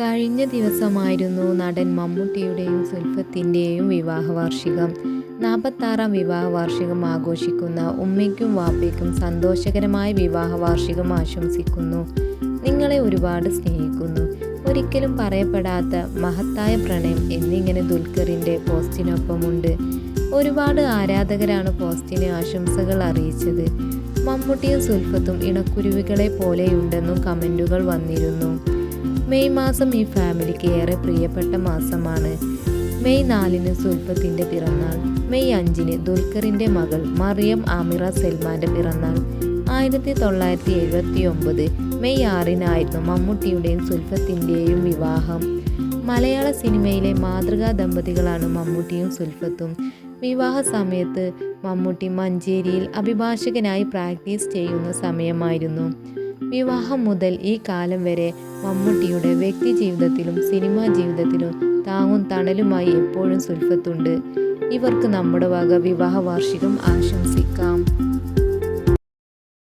കഴിഞ്ഞ ദിവസമായിരുന്നു നടൻ മമ്മൂട്ടിയുടെയും സുൽഫത്തിന്റെയും വിവാഹ വാർഷികം നാൽപ്പത്താറാം വിവാഹ വാർഷികം ആഘോഷിക്കുന്ന ഉമ്മയ്ക്കും വാപ്പയ്ക്കും സന്തോഷകരമായ വിവാഹ വാർഷികം ആശംസിക്കുന്നു. നിങ്ങളെ ഒരുപാട് സ്നേഹിക്കുന്നു. ഒരിക്കലും പറയപ്പെടാത്ത മഹത്തായ പ്രണയം എന്നിങ്ങനെ ദുൽഖറിന്റെ പോസ്റ്റിനൊപ്പമുണ്ട്. ഒരുപാട് ആരാധകരാണ് പോസ്റ്റിന് ആശംസകൾ അറിയിച്ചത്. മമ്മൂട്ടിയും സുൽഫത്തും ഇണക്കുരുവികളെ പോലെയുണ്ടെന്നും കമന്റുകൾ വന്നിരുന്നു. മെയ് മാസം ഈ ഫാമിലിക്ക് ഏറെ പ്രിയപ്പെട്ട മാസമാണ്. മെയ് നാലിന് സുൽഫത്തിന്റെ പിറന്നാൾ. മെയ് അഞ്ചിന് ദുൽഖറിന്റെ മകൾ മറിയം ആമിറ സൽമാന്റെ പിറന്നാൾ. ആയിരത്തി തൊള്ളായിരത്തി എഴുപത്തി ഒമ്പത് മെയ് ആറിനായിരുന്നു മമ്മൂട്ടിയുടെയും സുൽഫത്തിന്റെയും വിവാഹം. മലയാള സിനിമയിലെ മാതൃകാ ദമ്പതികളാണ് മമ്മൂട്ടിയും സുൽഫത്തും. വിവാഹ സമയത്ത് മമ്മൂട്ടി മഞ്ചേരിയിൽ അഭിഭാഷകനായി പ്രാക്ടീസ് ചെയ്യുന്ന സമയമായിരുന്നു. വിവാഹം മുതൽ ഈ കാലം വരെ മമ്മൂട്ടിയുടെ വ്യക്തി ജീവിതത്തിലും സിനിമാ ജീവിതത്തിലും താങ്ങും തണലുമായി എപ്പോഴും സുൽഫത്തുണ്ട്. ഇവർക്ക് നമ്മുടെ വക വിവാഹ വാർഷികം ആശംസിക്കാം.